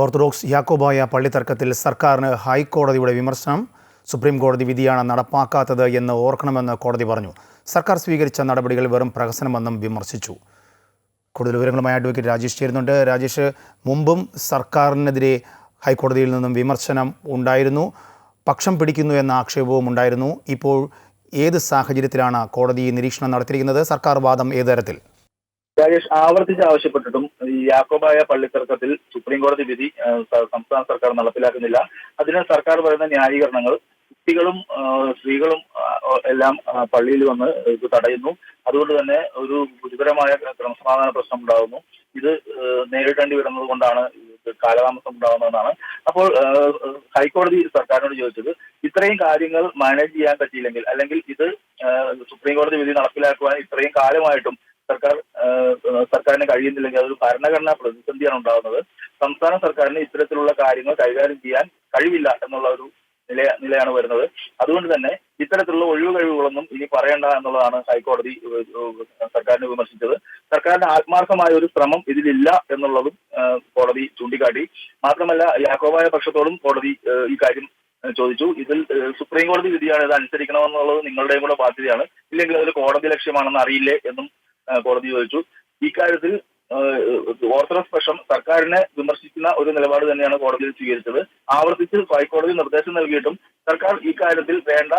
Orthodox Yakobaya പള്ളിത്തർക്കത്തിൽ സർക്കാരിന് ഹൈക്കോടതിയുടെ വിമർശനം സുപ്രീം കോടതി വിധിയാണ് നടപ്പാക്കാത്തത് എന്ന് ഓർക്കണമെന്ന് കോടതി പറഞ്ഞു. സർക്കാർ സ്വീകരിച്ച നടപടികൾ വെറും പ്രഹസനമെന്നും വിമർശിച്ചു. കൂടുതൽ വിവരങ്ങളുമായി അഡ്വക്കേറ്റ് രാജേഷ് ചേരുന്നുണ്ട്. രാജേഷ് മുമ്പും സർക്കാരിനെതിരെ ഹൈക്കോടതിയിൽ നിന്നും വിമർശനം ഉണ്ടായിരുന്നു. പക്ഷം പിടിക്കുന്നു എന്ന ആക്ഷേപവും ഉണ്ടായിരുന്നു. ഇപ്പോൾ ഏത് സാഹചര്യത്തിലാണ് കോടതി നിരീക്ഷണം നടത്തിയിരിക്കുന്നത്? സർക്കാർ വാദം ഏത് തരത്തിൽ? രാജേഷ് ആവർത്തിച്ച് ആവശ്യപ്പെട്ടിട്ടും ഈ യാക്കോബായ പള്ളിത്തർക്കത്തിൽ സുപ്രീം കോടതി വിധി സംസ്ഥാന സർക്കാർ നടപ്പിലാക്കുന്നില്ല. അതിന് സർക്കാർ പറയുന്ന ന്യായീകരണങ്ങൾ കുട്ടികളും സ്ത്രീകളും എല്ലാം പള്ളിയിൽ വന്ന് ഇത് തടയുന്നു. അതുകൊണ്ട് തന്നെ ഒരു ഗുരുതരമായ ക്രമസമാധാന പ്രശ്നം ഉണ്ടാകുന്നു. ഇത് നേരിടേണ്ടി വരുന്നത് കൊണ്ടാണ് കാലതാമസം ഉണ്ടാകുന്നതെന്നാണ്. അപ്പോൾ ഹൈക്കോടതി സർക്കാരിനോട് ചോദിച്ചത് ഇത്രയും കാര്യങ്ങൾ മാനേജ് ചെയ്യാൻ പറ്റിയില്ലെങ്കിൽ അല്ലെങ്കിൽ ഇത് സുപ്രീം കോടതി വിധി നടപ്പിലാക്കുവാൻ ഇത്രയും കാലമായിട്ടും സർക്കാർ സർക്കാരിന് കഴിയുന്നില്ലെങ്കിൽ അതൊരു ഭരണഘടനാ പ്രതിസന്ധിയാണ് ഉണ്ടാകുന്നത്. സംസ്ഥാന സർക്കാരിന് ഇത്തരത്തിലുള്ള കാര്യങ്ങൾ കൈകാര്യം ചെയ്യാൻ കഴിവില്ല എന്നുള്ള ഒരു നില നിലയാണ് വരുന്നത്. അതുകൊണ്ട് തന്നെ ഇത്തരത്തിലുള്ള ഒഴിവ് കഴിവുകളൊന്നും ഇനി പറയേണ്ട എന്നുള്ളതാണ് ഹൈക്കോടതി സർക്കാരിനെ വിമർശിച്ചത്. സർക്കാരിന്റെ ആത്മാർത്ഥമായ ഒരു ശ്രമം ഇതിലില്ല എന്നുള്ളതും കോടതി ചൂണ്ടിക്കാട്ടി. മാത്രമല്ല യാക്കോബായ പക്ഷത്തോടും കോടതി ഈ കാര്യം ചോദിച്ചു. ഇതിൽ സുപ്രീം കോടതി വിധിയാണ് ഇത് അനുസരിക്കണമെന്നുള്ളത് നിങ്ങളുടെയും കൂടെ ബാധ്യതയാണ്. ഇല്ലെങ്കിൽ അതൊരു കോടതി ലക്ഷ്യമാണെന്ന് അറിയില്ലേ എന്നും കോടതി ചോദിച്ചു. ഇക്കാര്യത്തിൽ ഓർത്തഡോക്സ് പക്ഷം സർക്കാരിനെ വിമർശിക്കുന്ന ഒരു നിലപാട് തന്നെയാണ് കോടതിയിൽ സ്വീകരിച്ചത്. ആവർത്തിച്ച് ഹൈക്കോടതി നിർദ്ദേശം നൽകിയിട്ടും സർക്കാർ ഇക്കാര്യത്തിൽ വേണ്ട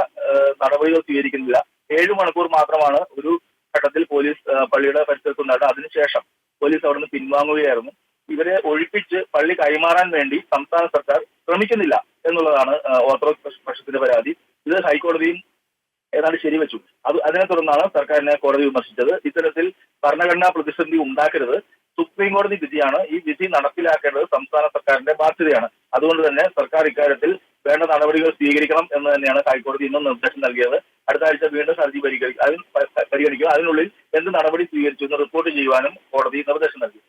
നടപടികൾ സ്വീകരിക്കുന്നില്ല. ഏഴു മണിക്കൂർ മാത്രമാണ് ഒരു ഘട്ടത്തിൽ പോലീസ് പള്ളിയുടെ ഉണ്ടായത് അതിനുശേഷം പോലീസ് അവിടുന്ന് പിൻവാങ്ങുകയായിരുന്നു. ഇവരെ ഒഴിപ്പിച്ച് പള്ളി കൈമാറാൻ വേണ്ടി സംസ്ഥാന സർക്കാർ ശ്രമിക്കുന്നില്ല എന്നുള്ളതാണ് ഓർത്തഡോക്സ് പക്ഷത്തിന്റെ പരാതി. ഇത് ഹൈക്കോടതിയും ഏതാണ്ട് ശരിവെച്ചു അത് അതിനെ തുടർന്നാണ് സർക്കാരിനെ കോടതി വിമർശിച്ചത്. ഇത്തരത്തിൽ ഭരണഘടനാ പ്രതിസന്ധി ഉണ്ടാക്കരുത്. സുപ്രീം കോടതി വിധിയാണ്. ഈ വിധി നടപ്പിലാക്കേണ്ടത് സംസ്ഥാന സർക്കാരിന്റെ ബാധ്യതയാണ്. അതുകൊണ്ട് തന്നെ സർക്കാർ ഇക്കാര്യത്തിൽ വേണ്ട നടപടികൾ സ്വീകരിക്കണം എന്ന് തന്നെയാണ് ഹൈക്കോടതി ഇന്നും നിർദ്ദേശം നൽകിയത്. അടുത്ത ആഴ്ച വീണ്ടും ഹർജി പരിഗണിക്കും അതിന് പരിഗണിക്കും. അതിനുള്ളിൽ എന്ത് നടപടി സ്വീകരിച്ചു എന്ന് റിപ്പോർട്ട് ചെയ്യുവാനും കോടതി നിർദ്ദേശം നൽകി.